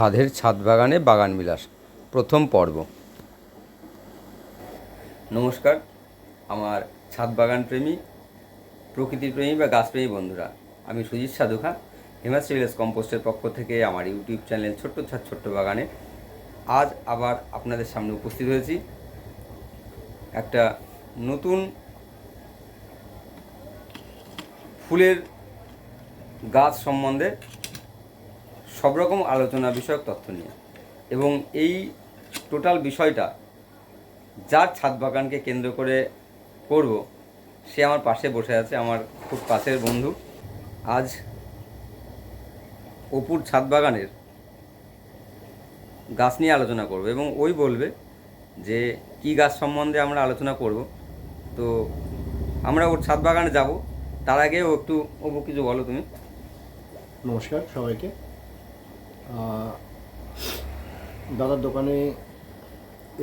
সাধের ছাদ বাগানে বাগান বিলাস। প্রথম পর্ব। নমস্কার, আমার ছাদ বাগান প্রেমী, প্রকৃতির প্রেমী বা গাছপ্রেমী বন্ধুরা। আমি সুজিত সাধুখা হেমাস ভিলেজ কম্পোস্টের পক্ষ থেকে আমার ইউটিউব চ্যানেল ছোট্ট ছাদ ছোট্ট বাগানে। আজ আবার আপনাদের সামনে উপস্থিত হয়েছি। একটা নতুন ফুলের গাছ সম্বন্ধে সব রকম আলোচনা বিষয়ক তথ্য নিয়ে। এবং এই টোটাল বিষয়টা যার ছাদ বাগানকে কেন্দ্র করে করব, সে আমার পাশে বসে আছে আমার খুব কাছের বন্ধু। আজ অপুর ছাদ বাগানের গাছ নিয়ে আলোচনা করব এবং ওই বলবে যে কি গাছ সম্বন্ধে আমরা আলোচনা করব। তো আমরা ওর ছাদ বাগানে যাব। তার আগে একটু, অপু কিছু বলো তুমি। নমস্কার সবাইকে। দাদার দোকানে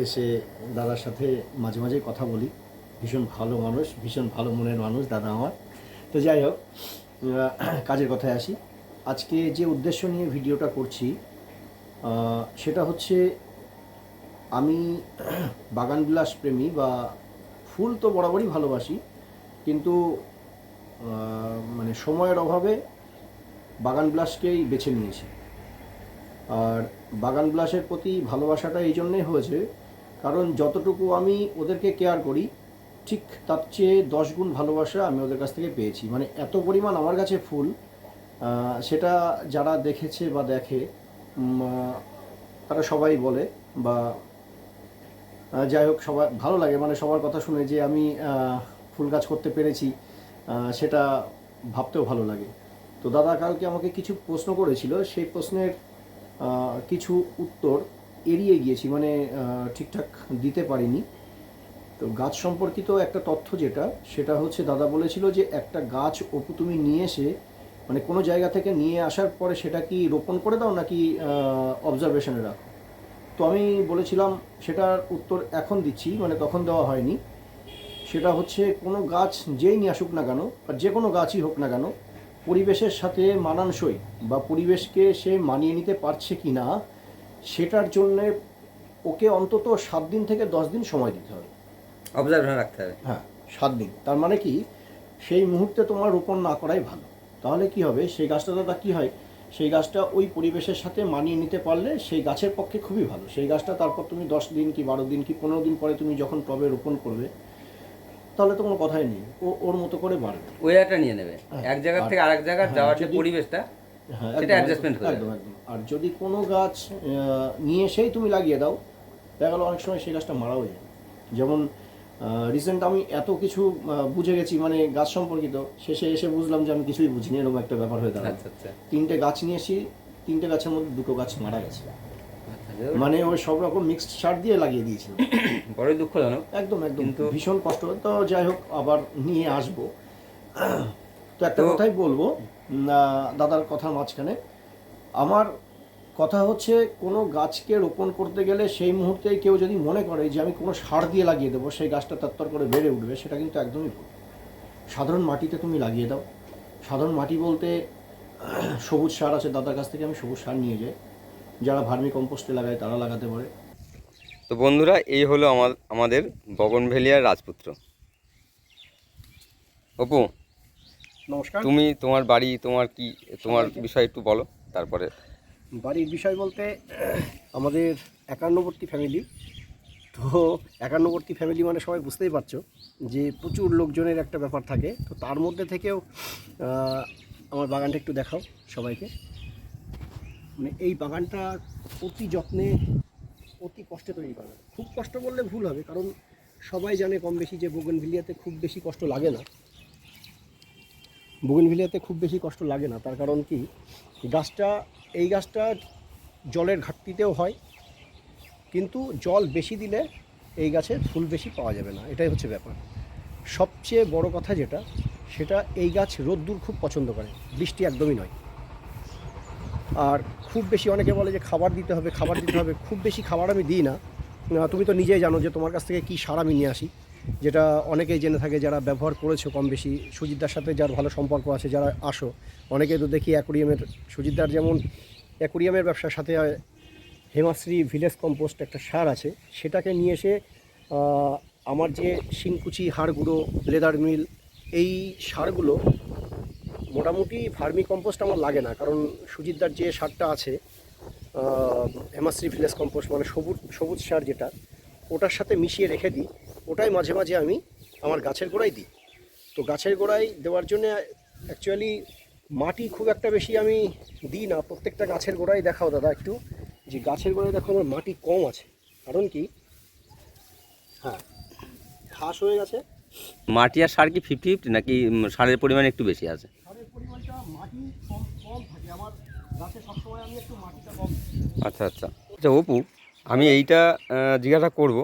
এসে দাদার সাথে মাঝে মাঝে কথা বলি। ভীষণ ভালো মানুষ, ভীষণ ভালো মনের মানুষ দাদা আমার। তো যাই হোক কাজের কথায় আসি। আজকে যে উদ্দেশ্য নিয়ে ভিডিওটা করছি সেটা হচ্ছে আমি বাগান বিলাস প্রেমী বা ফুল তো বরাবরই ভালোবাসি, কিন্তু মানে সময়ের অভাবে বাগান বিলাসকেই বেছে নিয়েছি। আর বাগান ব্লাসের প্রতি ভালোবাসাটা এই জন্যই হয়েছে, কারণ যতটুকু আমি ওদেরকে কেয়ার করি, ঠিক তার চেয়ে দশ গুণ ভালোবাসা আমি ওদের কাছ থেকে পেয়েছি। মানে এত পরিমাণ আমার কাছে ফুল সেটা যারা দেখেছে বা দেখে তারা সবাই বলে বা যাই হোক সবার ভালো লাগে। মানে সবার কথা শুনে যে আমি ফুল গাছ করতে পেরেছি সেটা ভাবতেও ভালো লাগে। তো দাদা কালকে আমাকে কিছু প্রশ্ন করেছিল, সেই প্রশ্নের কিছু উত্তর এড়িয়ে গিয়েছি মানে ঠিকঠাক দিতে পারিনি। তো গাছ সম্পর্কিত একটা তথ্য যেটা, সেটা হচ্ছে দাদা বলেছিল যে একটা গাছ অপু তুমি নিয়ে এসে মানে কোনো জায়গা থেকে নিয়ে আসার পরে সেটা কি রোপণ করে দাও নাকি অবজারভেশনে রাখো? তো আমি বলেছিলাম সেটার উত্তর এখন দিচ্ছি মানে তখন দেওয়া হয়নি। সেটা হচ্ছে কোনো গাছ যেই নিয়ে আসুক না কেন আর যে কোনো গাছই হোক না কেন পরিবেশের সাথে মানানসই বা পরিবেশকে সে মানিয়ে নিতে পারছে কি না সেটার জন্যে ওকে অন্তত সাত দিন থেকে দশ দিন সময় দিতে হবে। অবজারভেশন রাখতে হবে। হ্যাঁ সাত দিন। তার মানে কি সেই মুহূর্তে তোমার রোপণ না করাই ভালো। তাহলে কি হবে সেই গাছটা দাদা কী হয় সেই গাছটা ওই পরিবেশের সাথে মানিয়ে নিতে পারলে সেই গাছের পক্ষে খুবই ভালো। সেই গাছটা তারপর তুমি দশ দিন কি বারো দিন কি পনেরো দিন পরে তুমি যখন টবে রোপণ করবে তাহলে তো কোনো কথাই নেই। ও ওর মতো করে বাড়বে। ওয়েটা নিয়ে নেবে। হ্যাঁ, এক জায়গা থেকে আরেক জায়গায় হ্যাঁ, যাওয়ার যে পরিবেশটা হ্যাঁ সেটা adjustment হয়ে একদম একদম। আর যদি কোনো গাছ নিয়ে এসেই তুমি লাগিয়ে দাও দেখা গেলো অনেক সময় সেই গাছটা মারাও যায়। যেমন রিসেন্ট আমি এত কিছু বুঝে গেছি মানে গাছ সম্পর্কিত। শেষে এসে বুঝলাম যে আমি কিছুই বুঝিনি এরকম একটা ব্যাপার হয়ে দাঁড়ায় আচ্ছা আচ্ছা। তিনটে গাছ নিয়ে এসি তিনটে গাছের মধ্যে দুটো গাছ মারা গেছে। মানে ওই সব রকম মিক্সড সার দিয়ে লাগিয়ে দিয়েছিল। বড়ই দুঃখজনক। একদম একদম। কিন্তু- ভীষণ কষ্ট। হয়। তো যাই হোক আবার নিয়ে আসব। তো একটা কথাই বলব দাদার কথার মাঝখানে। আমার কথা হচ্ছে কোনো গাছকে রোপণ করতে গেলে সেই মুহূর্তে কেউ যদি মনে করে যে আমি কোনো সার দিয়ে লাগিয়ে দেবো সেই গাছটা তত্তর করে বেড়ে উঠবে সেটা কিন্তু একদমই ভুল। সাধারণ মাটিতে তুমি লাগিয়ে দাও। সাধারণ মাটি বলতে সবুজ সার আছে দাদার কাছ থেকে আমি সবুজ সার নিয়ে যাই। যারা ভার্মি কম্পোস্টে লাগায় তারা লাগাতে পারে। তো বন্ধুরা এই হলো আমার আমাদের বগনভেলিয়ার রাজপুত্র। অপু নমস্কার। তুমি তোমার বাড়ি তোমার কি তোমার বিষয় একটু বলো তারপরে। বাড়ির বিষয় বলতে আমাদের একান্নবর্তী ফ্যামিলি তো একান্নবর্তী ফ্যামিলি মানে সবাই বুঝতেই পারছ যে প্রচুর লোকজনের একটা ব্যাপার থাকে। তো তার মধ্যে থেকেও আমার বাগানটা একটু দেখাও সবাইকে। মানে এই বাগানটা অতি যত্নে, অতি কষ্টে তৈরি করা। খুব কষ্ট বললে ভুল হবে, কারণ সবাই জানে কম বেশি যে বোগেনভিলিয়াতে খুব বেশি কষ্ট লাগে না। বোগেনভিলিয়াতে খুব বেশি কষ্ট লাগে না, তার কারণ কি? গাছটা, এই গাছটা জলের ঘাটতিতেও হয়, কিন্তু জল বেশি দিলে এই গাছে ফুল বেশি পাওয়া যাবে না, এটাই হচ্ছে ব্যাপার। সবচেয়ে বড় কথা যেটা, সেটা এই গাছ রোদ্দুর খুব পছন্দ করে, বৃষ্টি একদমই নয়। আর খুব বেশি অনেকে বলে যে খাবার দিতে হবে, খাবার দিতে হবে। খুব বেশি খাবার আমি দিই না। তুমি তো নিজেই জানো যে তোমার কাছ থেকে কী সার আমি নিয়ে আসি। যেটা অনেকেই জেনে থাকে যারা ব্যবহার করেছ কম বেশি। সুজিতদার সাথে যার ভালো সম্পর্ক আছে, যারা আসো অনেকে তো দেখি অ্যাকোরিয়ামের, সুজিতদার যেমন অ্যাকুরিয়ামের ব্যবসার সাথে হেমাশ্রী ভিলেজ কম্পোস্ট একটা সার আছে। সেটাকে নিয়ে এসে আমার যে শিংকুচি, হাড়গুঁড়ো, লেদার মিল, এই সারগুলো মোটামুটি ভার্মি কম্পোস্ট আমার লাগে না, কারণ সুজিতদার যে সারটা আছে হেমাশ্রী ভিলেজ কম্পোস্ট মানে সবুজ সবুজ সার যেটা, ওটার সাথে মিশিয়ে রেখে দিই, ওটাই মাঝে মাঝে আমি আমার গাছের গোড়ায় দিই। তো গাছের গোড়ায় দেওয়ার জন্য অ্যাকচুয়ালি মাটি খুব একটা বেশি আমি দিই না, প্রত্যেকটা গাছের গোড়ায় দেখাও দাদা একটু, যে গাছের গোড়ায় দেখো আমার মাটি কম আছে, কারণ কি? হ্যাঁ ঘাস হয়ে গেছে। মাটি আর সার কি ফিফটি ফিফটি নাকি সারের পরিমাণ একটু বেশি আছে? পরিমাণটা মাটি কম কম থাকে। আমার গাছে সবসময় আমি একটু মাটিটা কম আচ্ছা আচ্ছা। আচ্ছা অপু আমি এইটা জিজ্ঞাসা করব।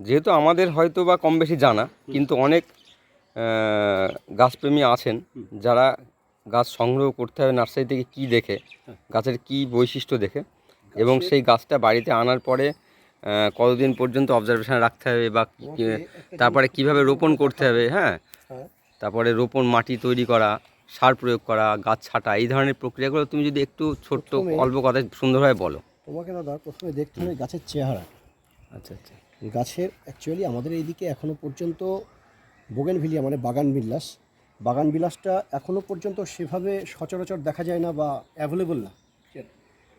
যেহেতু আমাদের হয়তো বা কম বেশি জানা কিন্তু অনেক গাছপ্রেমী আছেন যারা গাছ সংগ্রহ করতে হবে নার্সারি থেকে কি দেখে হ্যাঁ। গাছের কি বৈশিষ্ট্য দেখে এবং সেই গাছটা বাড়িতে আনার পরে কতদিন পর্যন্ত অবজারভেশন রাখতে হবে বা তারপরে কীভাবে রোপণ করতে হবে হ্যাঁ? হ্যাঁ। তারপরে রোপণ মাটি তৈরি করা সার প্রয়োগ করা গাছ ছাঁটা এই ধরনের প্রক্রিয়াগুলো তুমি যদি একটু ছোট্ট অল্প কথায় সুন্দরভাবে বলো। তোমাকে দাদা প্রথমে দেখতে হবে গাছের চেহারা। আচ্ছা আচ্ছা। গাছের অ্যাকচুয়ালি আমাদের এইদিকে এখনও পর্যন্ত বোগেনভিলিয়া মানে বাগান বিলাস। বাগান বিলাসটা এখনও পর্যন্ত সেভাবে সচরাচর দেখা যায় না বা অ্যাভেলেবল না।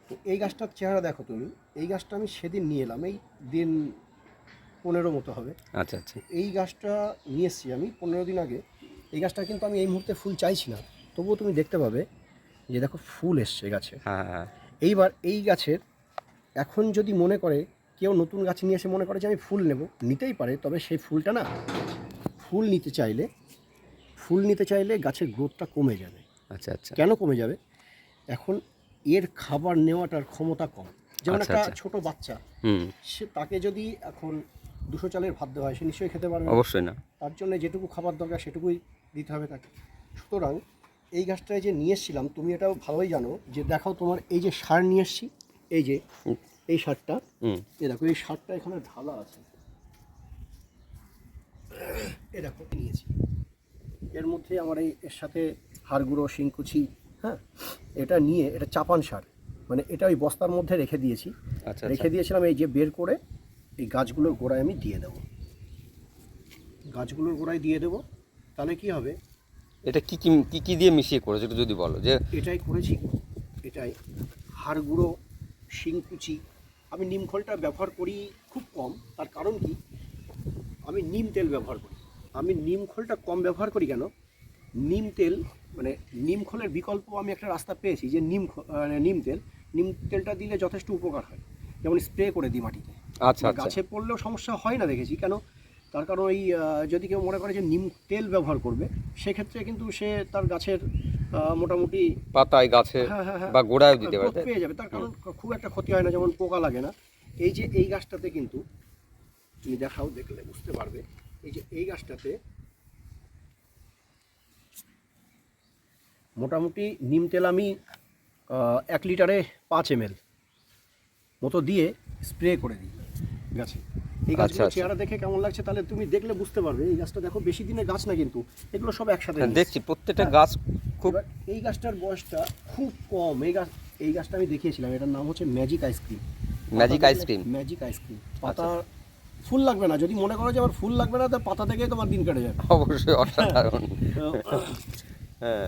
তো এই গাছটার চেহারা দেখো তুমি। এই গাছটা আমি সেদিন নিয়ে এলাম। এই দিন পনেরো মতো হবে। আচ্ছা আচ্ছা। এই গাছটা নিয়ে এসেছি আমি পনেরো দিন আগে। এই গাছটা কিন্তু আমি এই মুহূর্তে ফুল চাইছি না। তবুও তুমি দেখতে পাবে যে দেখো ফুল এসছে গাছে। হ্যাঁ হ্যাঁ। এইবার এই গাছের এখন যদি মনে করে কেউ নতুন গাছ নিয়ে এসে মনে করে যে আমি ফুল নেব নিতেই পারে তবে সেই ফুলটা না ফুল নিতে চাইলে ফুল নিতে চাইলে গাছের গ্রোথটা কমে যাবে। আচ্ছা আচ্ছা। কেন কমে যাবে? এখন এর খাবার নেওয়াটার ক্ষমতা কম। যেমন আচ্ছা, একটা আচ্ছা। ছোট বাচ্চা হুম। সে তাকে যদি এখন দুশো চালের ভাত দেওয়া হয় সে নিশ্চয়ই খেতে পারবে। অবশ্যই না। তার জন্য যেটুকু খাবার দরকার সেটুকুই দিতে হবে তাকে। সুতরাং এই গাছটায় যে নিয়ে এসেছিলাম তুমি এটাও ভালোই জানো যে দেখো তোমার এই যে সার নিয়ে এসেছি এই যে এই সারটা এই দেখো এই সারটা এখানে ঢালা আছে। এ দেখো নিয়েছি এর মধ্যে আমার এই এর সাথে হাড়গুঁড়ো শিংকুচি হ্যাঁ এটা নিয়ে এটা চাপান সার মানে এটা ওই বস্তার মধ্যে রেখে দিয়েছি। আচ্ছা রেখে আচ্ছা দিয়েছিলাম এই যে বের করে এই গাছগুলোর গোড়ায় আমি দিয়ে দেবো। গাছগুলোর গোড়ায় দিয়ে দেবো। তাহলে কি হবে? এটা কি কি কি কি দিয়ে মিশিয়ে করেছ একটু যদি বলো যে এটাই করেছি এটাই হাড় গুঁড়ো শিংকুচি আমি নিম খোলটা ব্যবহার করি খুব কম তার কারণ কি? আমি নিম তেল ব্যবহার করি। আমি নিম খোলটা কম ব্যবহার করি কেন? নিম তেল মানে নিম খোলের বিকল্প আমি একটা রাস্তা পেয়েছি যে নিম মানে নিম তেল নিম তেলটা দিলে যথেষ্ট উপকার হয়। যেমন স্প্রে করে দিই মাটিতে। আচ্ছা আচ্ছা। গাছে পড়লেও সমস্যা হয় না দেখেছি কেন? তার কারণ ওই আহ, যদি কেউ মনে করে যে নিম তেল ব্যবহার করবে সেক্ষেত্রে কিন্তু সে তার গাছের মোটামুটি পাতায় গাছে হ্যাঁ, হ্যাঁ, হ্যাঁ। বা গোড়ায় দিতে পারে পেয়ে যাবে। তার কারণ খুব একটা ক্ষতি হয় না যেমন পোকা লাগে না। এই যে এই গাছটাতে কিন্তু তুমি দেখাও দেখলে বুঝতে পারবে এই যে এই গাছটাতে মোটামুটি নিম তেল আমি এক লিটারে পাঁচ এম মতো দিয়ে স্প্রে করে দিই গাছে। এই আচ্ছা, গাছগুলো আচ্ছা। চেহারা দেখে কেমন লাগছে তাহলে তুমি দেখলে বুঝতে পারবে এই গাছটা দেখো বেশি দিনের গাছ না কিন্তু এগুলো সব একসাথে হ্যাঁ, দেখছি প্রত্যেকটা গাছ খুব এই গাছটার বয়সটা খুব কম এই গাছ এই গাছটা আমি দেখিয়েছিলাম এটার নাম হচ্ছে magic ice cream magic ice cream magic ice cream পাতা ফুল লাগবে না যদি মনে করো যে আমার ফুল লাগবে না তো পাতা থেকেই তোমার দিন কেটে যাবে। অবশ্যই অসাধারণ। হ্যাঁ।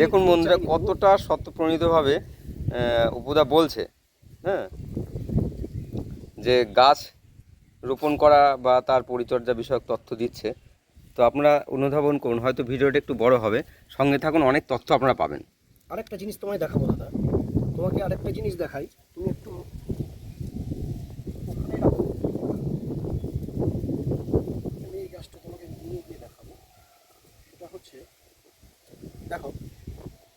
দেখুন বন্ধুরা কতটা সত্যপ্রণীতভাবে উপদা বলছে হ্যাঁ? যে গাছ রোপণ করা বা তার পরিচর্যা বিষয়ক তথ্য দিচ্ছে। তো আপনারা অনুধাবন করুন, হয়তো ভিডিওটা একটু বড় হবে। সঙ্গে থাকুন, অনেক তথ্য আপনারা পাবেন। আরেকটা জিনিস তোমায় দেখাবো দাদা। তোমাকে আরেকটা জিনিস দেখাই। তুমি একটু দেখাবো। হচ্ছে, দেখো,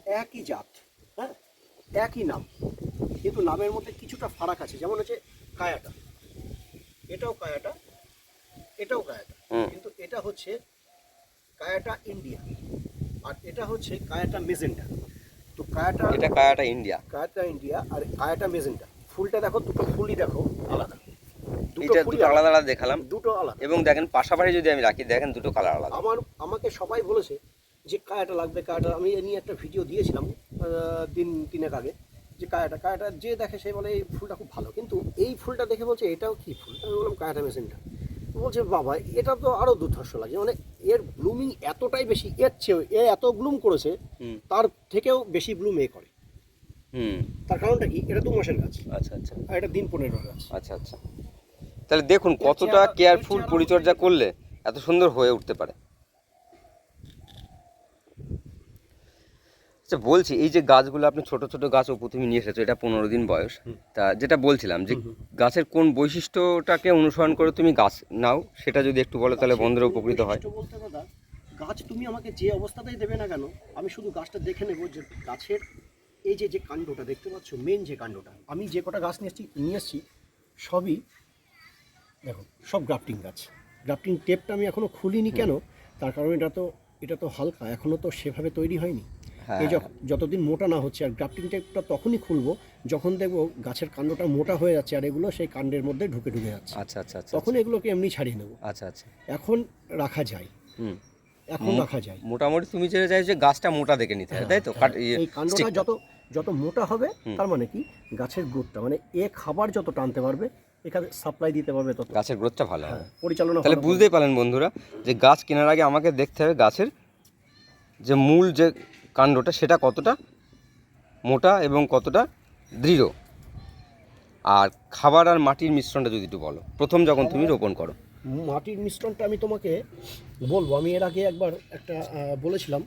একই জাত হ্যাঁ? একই নাম। কিন্তু নামের মধ্যে কিছুটা ফারাক আছে। যেমন হচ্ছে কায়াটা। এটাও কায়াটা এটাও কায়াটা। কিন্তু এটা হচ্ছে কায়াটা ইন্ডিয়া আর এটা হচ্ছে কায়াটা মেজেন্টা। তো কায়াটা এটা কায়াটা ইন্ডিয়া। কায়াটা ইন্ডিয়া আর কায়াটা মেজেন্টা। ফুলটা দেখো দুটো ফুলই দেখো আলাদা। দুটো এটা দুটো আলাদা। আলাদা দেখালাম। দুটো আলাদা। এবং দেখেন পাশাপাশি যদি আমি রাখি দেখেন দুটো কালার আলাদা। আমার আমাকে সবাই বলেছে যে কায়াটা লাগবে কায়াটা আমি এ নিয়ে একটা ভিডিও দিয়েছিলাম দিন তিনেক আগে। কায়াটা কায়াটা যে দেখে সে বলে এই ফুলটা খুব ভালো। কিন্তু এই ফুলটা দেখে বলছে এটাও কি ফুল? আমি বললাম কায়াটা মেশিনটা। বলছে বাবা এটা তো আরও দুর্ধর্ষ লাগে। মানে এর ব্লুমিং এতটাই বেশি এর চেয়েও এ এত ব্লুম করেছে তার থেকেও বেশি ব্লুম এ করে। হুম। তার কারণটা কি? এটা দু মাসের গাছ। আচ্ছা আচ্ছা। আর এটা দিন পনেরো গাছ। আচ্ছা আচ্ছা। তাহলে দেখুন কতটা কেয়ারফুল পরিচর্যা করলে এত সুন্দর হয়ে উঠতে পারে। আচ্ছা বলছি এই যে গাছগুলো আপনি ছোট ছোট গাছ ও প্রথমে নিয়ে এসেছ এটা পনেরো দিন বয়স। তা যেটা বলছিলাম যে গাছের কোন বৈশিষ্ট্যটাকে অনুসরণ করে তুমি গাছ নাও সেটা যদি একটু বলো তাহলে বন্ধুরা উপকৃত হয়। বৈশিষ্ট্য বলতে দাদা গাছ তুমি আমাকে যে অবস্থাতেই দেবে না কেন আমি শুধু গাছটা দেখে নেব যে গাছের এই যে যে কাণ্ডটা দেখতে পাচ্ছ মেন যে কাণ্ডটা আমি যে কটা গাছ নিয়ে এসছি নিয়ে এসছি সবই দেখো সব গ্রাফটিং গাছ। গ্রাফটিং টেপটা আমি এখনও খুলিনি কেন? তার কারণ এটা তো এটা তো হালকা এখনও তো সেভাবে তৈরি হয়নি। হ্যাঁ এই যখ- যতদিন মোটা না হচ্ছে আর গ্রাফটিং টেপটা তখনই খুলবো যখন দেখব গাছের কাণ্ডটা মোটা হয়ে যাচ্ছে আর এগুলো সেই কাণ্ডের মধ্যে ঢুকে ঢুকে যাচ্ছে। আচ্ছা আচ্ছা আচ্ছা তখন এগুলোকে এমনি ছাড়িয়ে নেব। আচ্ছা আচ্ছা। এখন রাখা যায়। হুম। এখন রাখা যায়। মোটামুটি তুমি যেটা চাইছো যে গাছটা মোটা দেখে নিতে হয় তাই তো? ইয়ে, এই কাণ্ডটা যত যত মোটা হবে তার মানে কি? গাছের গ্রোথটা মানে এ খাবার যত টানতে পারবে এখানে সাপ্লাই দিতে পারবে তত। গাছের গ্রোথটা ভালো হবে। হ্যাঁ, পরিচালনা তাহলে বুঝতেই পারলেন বন্ধুরা যে গাছ কেনার আগে আমাকে দেখতে হবে গাছের যে মূল যে কাণ্ডটা সেটা কতটা মোটা এবং কতটা দৃঢ়? আর খাবার আর মাটির মিশ্রণটা যদি একটু বলো। প্রথম যখন তুমি রোপণ করো। মাটির মিশ্রণটা আমি তোমাকে বলব। আমি এর আগে একবার একটা বলেছিলাম।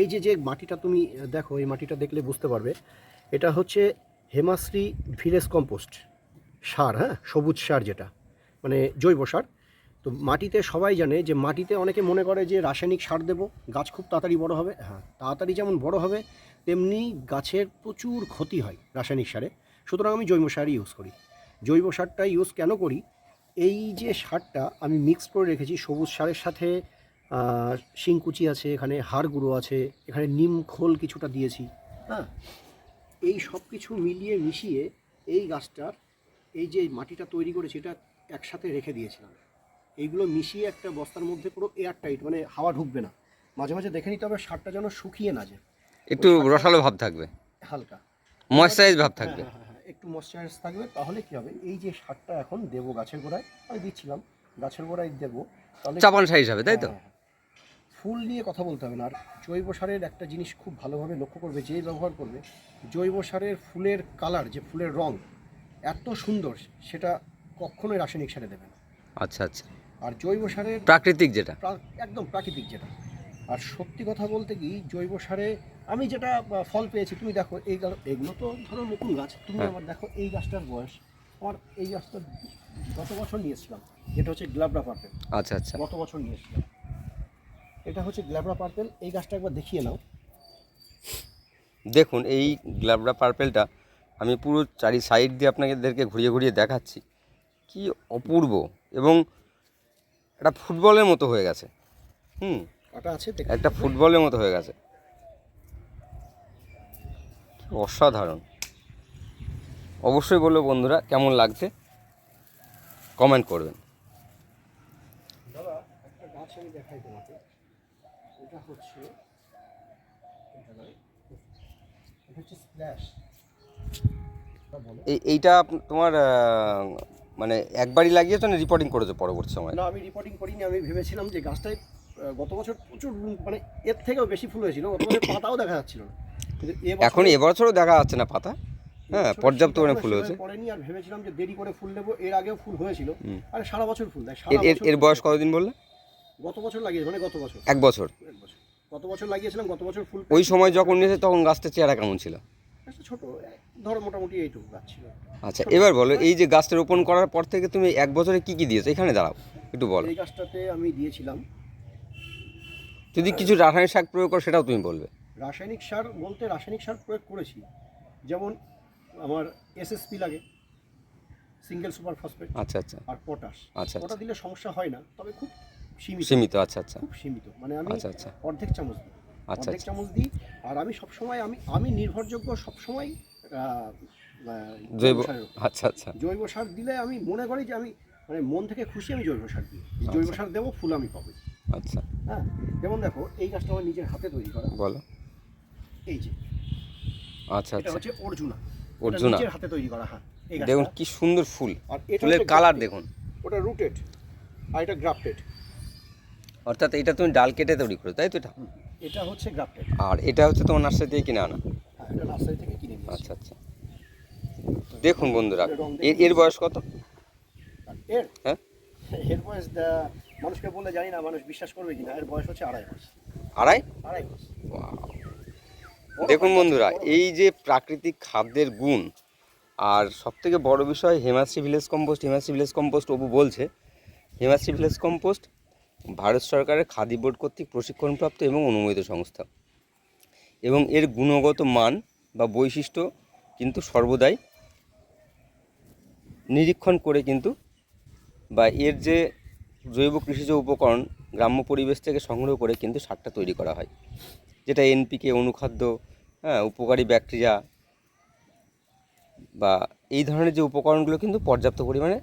এই যে যে মাটিটা তুমি দেখো এই মাটিটা দেখলে বুঝতে পারবে। এটা হচ্ছে হেমাশ্রী ভিলেজ কম্পোস্ট সার হ্যাঁ? সবুজ সার যেটা মানে জৈব সার। তো মাটিতে সবাই জানে যে মাটিতে অনেকে মনে করে যে রাসায়নিক সার দেবো, গাছ খুব তাড়াতাড়ি বড় হবে। হ্যাঁ তাড়াতাড়ি যেমন বড় হবে, তেমনি গাছের প্রচুর ক্ষতি হয় রাসায়নিক সারে। সুতরাং আমি জৈব সারই ইউজ করি। জৈব সারটা ইউজ কেন করি? এই যে সারটা আমি মিক্স করে রেখেছি, সবুজ সারের সাথে শিংকুচি আছে, এখানে হাড় গুঁড়ো আছে, এখানে নিম খোল কিছুটা দিয়েছি হ্যাঁ। এই সব কিছু মিলিয়ে মিশিয়ে এই গাছটার, এই যে মাটিটা তৈরি করেছি, এটা একসাথে রেখে দিয়েছিলাম। এইগুলো মিশিয়ে একটা বস্তার মধ্যে পুরো এয়ার টাইট মানে হাওয়া ঢুকবে না। মাঝে মাঝে দেখে নিতে হবে সারটা যেন শুকিয়ে না যায়। একটু রসালো ভাব থাকবে। হালকা। ময়েশ্চারাইজ ভাব থাকবে। হ্যাঁ, হ্যাঁ, হ্যাঁ, একটু ময়শ্চারাইজ থাকবে তাহলে কি হবে? এই যে সারটা এখন দেবো গাছের গোড়ায় আমি দিচ্ছিলাম গাছের গোড়ায় দেবো তাহলে চাপান সার হিসাবে তাই তো। ফুল নিয়ে কথা বলতে হবে না। আর জৈব সারের একটা জিনিস খুব ভালোভাবে লক্ষ্য করবে যেই ব্যবহার করবে জৈব সারের ফুলের কালার যে ফুলের রং এত সুন্দর সেটা কখনোই রাসায়নিক সারে দেবে না। আচ্ছা আচ্ছা। আর জৈব সারের প্রাকৃতিক যেটা। একদম প্রাকৃতিক যেটা। আর সত্যি কথা বলতে কি জৈব সারে আমি যেটা ফল পেয়েছি তুমি দেখো এই এগুলো তো ধরো নতুন গাছ তুমি হ্যাঁ। আমার দেখো এই গাছটার বয়স। আমার এই গাছটা গত বছর নিয়েছিলাম এটা হচ্ছে গ্লাবরা পার্পেল। আচ্ছা আচ্ছা। গত বছর নিয়েছিলাম। এটা হচ্ছে গ্ল্যাবরা পার্পেল এই গাছটা একবার দেখিয়ে নাও। দেখুন এই গ্লাবরা পার্পেলটা আমি পুরো চারি সাইড দিয়ে আপনাদেরকে ঘুরিয়ে ঘুরিয়ে দেখাচ্ছি। কি অপূর্ব। এবং একটা ফুটবলের মতো হয়ে গেছে। হুম? আছে দেখ। একটা ফুটবলের মতো হয়ে গেছে। অসাধারণ। অবশ্যই বলব বন্ধুরা কেমন লাগছে? কমেন্ট করবেন। এটা এটা এটা এইটা তোমার মানে একবারই লাগিয়েছো না রিপোর্টিং করেছ পরবর্তী সময়? না আমি রিপোর্টিং করিনি আমি ভেবেছিলাম যে গাছটায় গত বছর প্রচুর মানে এর থেকেও বেশি ফুল হয়েছিল গত বছর পাতাও দেখা যাচ্ছিল না। কিন্তু এখন এবছরও দেখা যাচ্ছে না পাতা? হ্যাঁ পর্যাপ্ত পরিমাণে ফুল হয়েছে। পড়েনি আর ভেবেছিলাম যে দেরি করে ফুল নেব এর আগেও ফুল হয়েছিল। আরে সারা বছর ফুল দেয় এর এর বয়স। কতদিন বললে? গত বছর লাগিয়েছে মানে গত বছর। এক বছর। এক বছর। গত বছর লাগিয়েছিলাম গত বছর ফুল ওই সময় যখন নিয়েছে তখন গাছটা চেহারা কেমন ছিল? একটা ছোট ধরো মোটামুটি এইটুকু গাছ ছিল আচ্ছা এবার বলো এই যে গাছটা রোপণ করার পর থেকে তুমি এক বছরে কি কি দিয়েছ? এখানে দাঁড়াও একটু বলো। এই গাছটাতে আমি দিয়েছিলাম। যদি কিছু রাসায়নিক সার প্রয়োগ করো সেটাও তুমি বলবে। রাসায়নিক সার বলতে রাসায়নিক সার প্রয়োগ করেছি। যেমন আমার এসএসপি লাগে সিঙ্গেল সুপার ফসফেট আচ্ছা আচ্ছা। আর পটাশ। আচ্ছা ওটা দিলে সমস্যা হয় না তবে খুব সীমিত। সীমিত আচ্ছা আচ্ছা। খুব সীমিত। মানে আমি আচ্ছা আচ্ছা। অর্ধেক চামচ দিই। আচ্ছা অর্ধেক চামচ দিই আর আমি সবসময় আমি আমি নির্ভরযোগ্য সবসময় জৈব আচ্ছা আচ্ছা। জৈব সার দিলে আমি মনে করি যে আমি মানে মন থেকে খুশি আমি জৈব সার দিই। জৈব আচ্ছা। সার দেবো ফুল আমি পাবো। আচ্ছা। হ্যাঁ যেমন দেখো এই গাছটা আমার নিজের হাতে তৈরি করা। বলো। এই যে। আচ্ছা আচ্ছা। হচ্ছে অর্জুনা। অর্জুনা। নিজের হাতে তৈরি করা হ্যাঁ দেখুন কি সুন্দর ফুল। আর ফুলের কালার দেখুন। ওটা রুটেড। আর এটা গ্রাফটেড। অর্থাৎ এটা তুমি ডাল কেটে তৈরি করো তাই তো এটা? এটা হচ্ছে গ্রাফটেড। আর এটা হচ্ছে তোমার নার্সারি থেকে কিনে আনা। হ্যাঁ এটা নার্সারি থেকে কিনে নিয়েছি। আচ্ছা আচ্ছা। দেখুন বন্ধুরা এর এর বয়স কত? এর? হ্যাঁ? এর বয়স দা- মানুষকে বললে জানি না মানুষ বিশ্বাস করবে কিনা এর বয়স হচ্ছে আড়াই মাস আড়াই? আড়াই Wow! দেখুন বন্ধুরা এই যে প্রাকৃতিক খাদ্যের গুণ আর সবথেকে বড় বিষয় Hemashri village compost Hemashri village compost অবু বলছে হেমাশ্রী ভিলেজ কম্পোস্ট ভারত সরকারের খাদি বোর্ড কর্তৃক প্রশিক্ষণপ্রাপ্ত এবং অনুমোদিত সংস্থা। এবং এর গুণগত মান বা বৈশিষ্ট্য কিন্তু সর্বদাই নিরীক্ষণ করে কিন্তু বা এর যে জৈব কৃষিজ উপকরণ গ্রাম্য পরিবেশ থেকে সংগ্রহ করে কিন্তু সারটা তৈরি করা হয়। যেটা এনপিকে অনুখাদ্য হ্যাঁ উপকারী ব্যাকটেরিয়া বা এই ধরনের যে উপকরণগুলো কিন্তু পর্যাপ্ত পরিমাণে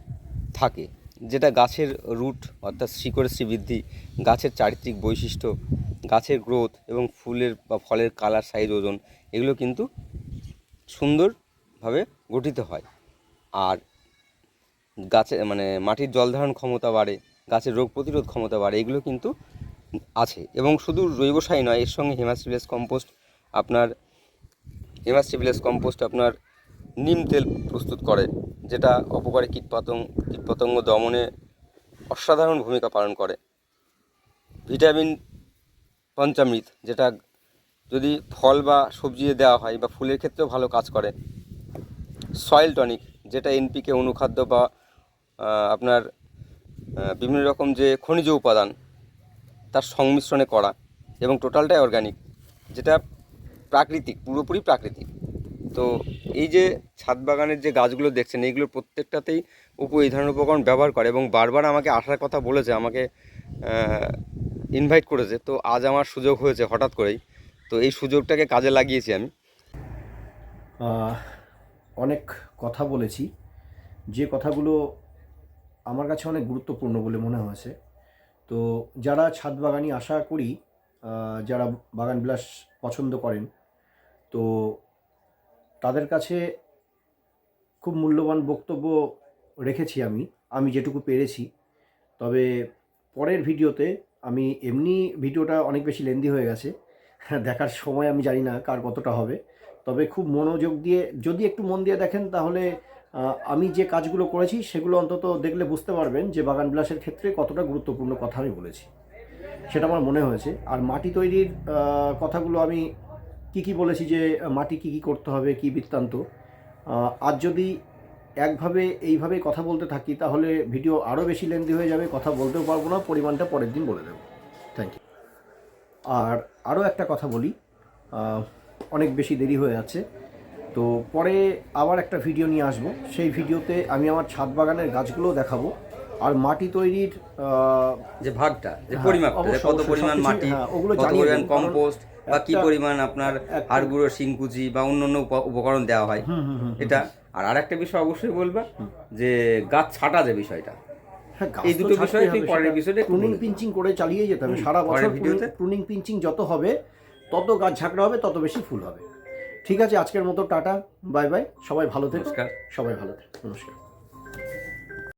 থাকে। যেটা গাছের রুট অর্থাৎ শিকড়ের শ্রীবৃদ্ধি, গাছের চারিত্রিক বৈশিষ্ট্য, গাছের গ্রোথ এবং ফুলের বা ফলের কালার, সাইজ, ওজন, এগুলো কিন্তু সুন্দরভাবে গঠিত হয়। আর গাছে মানে মাটির জল ধারণ ক্ষমতা বাড়ে, গাছের রোগ প্রতিরোধ ক্ষমতা বাড়ে, এগুলো কিন্তু আছে। এবং শুধু জৈব সার নয়, এর সঙ্গে হেমাস্ট্রিভিলেস কম্পোস্ট আপনার হেমাস্ট্রিভিলেস কম্পোস্ট আপনার নিম তেল প্রস্তুত করে। যেটা অপকারী কীটপতঙ্গ কীটপতঙ্গ দমনে অসাধারণ ভূমিকা পালন করে। ভিটামিন পঞ্চামৃত, যেটা যদি ফল বা সবজি দেওয়া হয় বা ফুলের ক্ষেত্রেও ভালো কাজ করে। সয়েল টনিক, যেটা এনপিকে অনুখাদ্য বা আপনার বিভিন্ন রকম যে খনিজ উপাদান, তার সংমিশ্রণে করা এবং টোটালটাই অর্গানিক, যেটা প্রাকৃতিক, পুরোপুরি প্রাকৃতিক। তো এই যে ছাদ বাগানের যে গাছগুলো দেখছেন এইগুলোর প্রত্যেকটাতেই উপু এই ধরনের উপকরণ ব্যবহার করে এবং বারবার আমাকে আসার কথা বলেছে, আমাকে ইনভাইট করেছে। তো আজ আমার সুযোগ হয়েছে হঠাৎ করেই। তো এই সুযোগটাকে কাজে লাগিয়েছি আমি। অনেক কথা বলেছি। যে কথাগুলো আমার কাছে অনেক গুরুত্বপূর্ণ বলে মনে হয়েছে। তো যারা ছাদ বাগানি আশা করি যারা বাগান বিলাস পছন্দ করেন, তো তাদের কাছে খুব মূল্যবান বক্তব্য রেখেছি আমি আমি যেটুকু পেরেছি। তবে পরের ভিডিওতে আমি এমনি ভিডিওটা অনেক বেশি লেন্দি হয়ে গেছে। দেখার সময় আমি জানি না কার কতটা হবে। তবে খুব মনোযোগ দিয়ে, যদি একটু মন দিয়ে দেখেন তাহলে আমি যে কাজগুলো করেছি সেগুলো অন্তত দেখলে বুঝতে পারবেন যে বাগান বিলাসের ক্ষেত্রে কতটা গুরুত্বপূর্ণ কথা আমি বলেছি। সেটা আমার মনে হয়েছে। আর মাটি তৈরির কথাগুলো আমি কি কি বলেছি যে মাটি কি কি করতে হবে কি বৃত্তান্ত? আজ যদি একভাবে এইভাবে কথা বলতে থাকি তাহলে ভিডিও আরও বেশি লেন্দি হয়ে যাবে কথা বলতেও পারব না পরিমাণটা পরের দিন বলে দেবো। থ্যাংক ইউ আর আরও একটা কথা বলি অনেক বেশি দেরি হয়ে যাচ্ছে তো পরে আবার একটা ভিডিও নিয়ে আসব। সেই ভিডিওতে আমি আমার ছাদ বাগানের গাছগুলো দেখাবো আর মাটি তৈরির যে ভাগটা যে হ্যাঁ, পরিমাপটা কত পরিমাণ মাটি হ্যাঁ, ওগুলো জানিয়ে কম্পোস্ট বা কি পরিমাণ আপনার হাড়গুঁড়ো শিংকুচি বা অন্য অন্য উপকরণ দেওয়া হয় এটা আর আরেকটা বিষয় অবশ্যই বলবা যে গাছ ছাটা যে বিষয়টা। হ্যাঁ, এই দুটো বিষয় পরের সেটা। episode এ একটু pruning বলে দে। পিঞ্চিং করে চালিয়ে যেতে হবে। সারা বছর ভিডিওতে। প্রুনিং পিঞ্চিং যত হবে তত গাছ ঝাঁকড়া হবে তত বেশি ফুল হবে। ঠিক আছে আজকের মতো টাটা বাই বাই সবাই ভালো থেকো। সবাই ভালো থেকো নমস্কার।